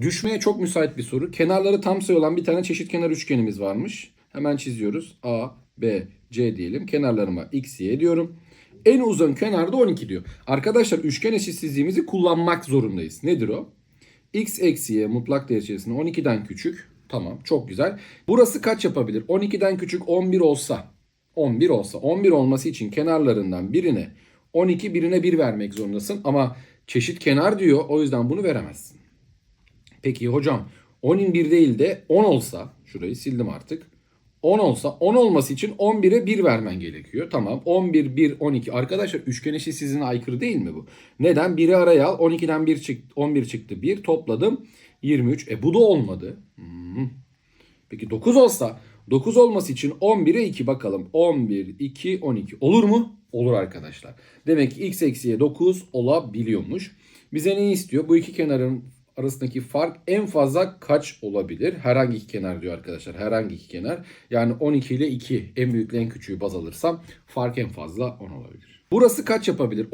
Düşmeye çok müsait bir soru. Kenarları tam sayı olan bir tane çeşit kenar üçgenimiz varmış. Hemen çiziyoruz. A, B, C diyelim. Kenarlarıma x, y diyorum. En uzun kenar da 12 diyor. Arkadaşlar üçgen eşitsizliğimizi kullanmak zorundayız. Nedir o? x eksi y mutlak değer içerisinde 12'den küçük. Tamam çok güzel. Burası kaç yapabilir? 12'den küçük 11 olsa. 11 olsa. 11 olması için kenarlarından birine 12 birine 1 vermek zorundasın. Ama çeşit kenar diyor. O yüzden bunu veremezsin. Peki hocam 10'in 1 değil de 10 olsa. Şurayı sildim artık. 10 olsa 10 olması için 11'e 1 vermen gerekiyor. Tamam 11, 1, 12. Arkadaşlar üçgen eşitsizliğine aykırı değil mi bu? Neden? 1'i araya al. 12'den 1 çıktı, 11 çıktı. 1 topladım. 23. E bu da olmadı. Hmm. Peki 9 olsa 9 olması için 11'e 2 bakalım. 11, 2, 12. Olur mu? Olur arkadaşlar. Demek ki x eksiye 9 olabiliyormuş. Bize ne istiyor? Bu iki kenarın arasındaki fark en fazla kaç olabilir? Herhangi iki kenar diyor arkadaşlar. Herhangi iki kenar. Yani 12 ile 2 en büyükle en küçüğü baz alırsam fark en fazla 10 olabilir. Burası kaç yapabilir?